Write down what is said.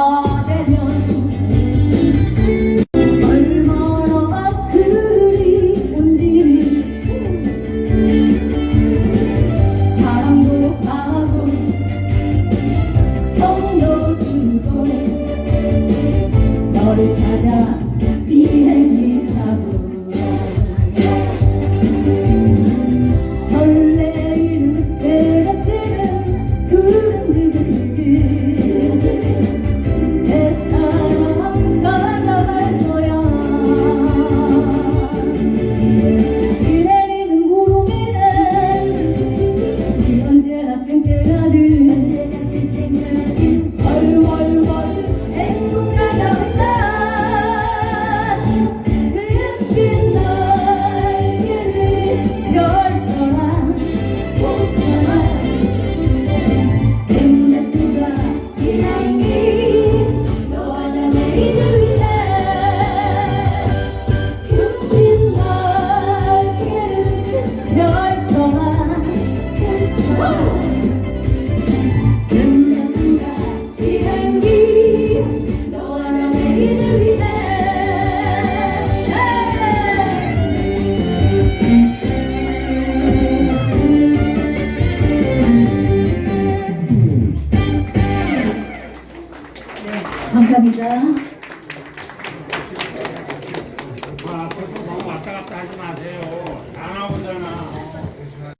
아 감사합니다. 아, 앞으로 너무 왔다 갔다 하지 마세요.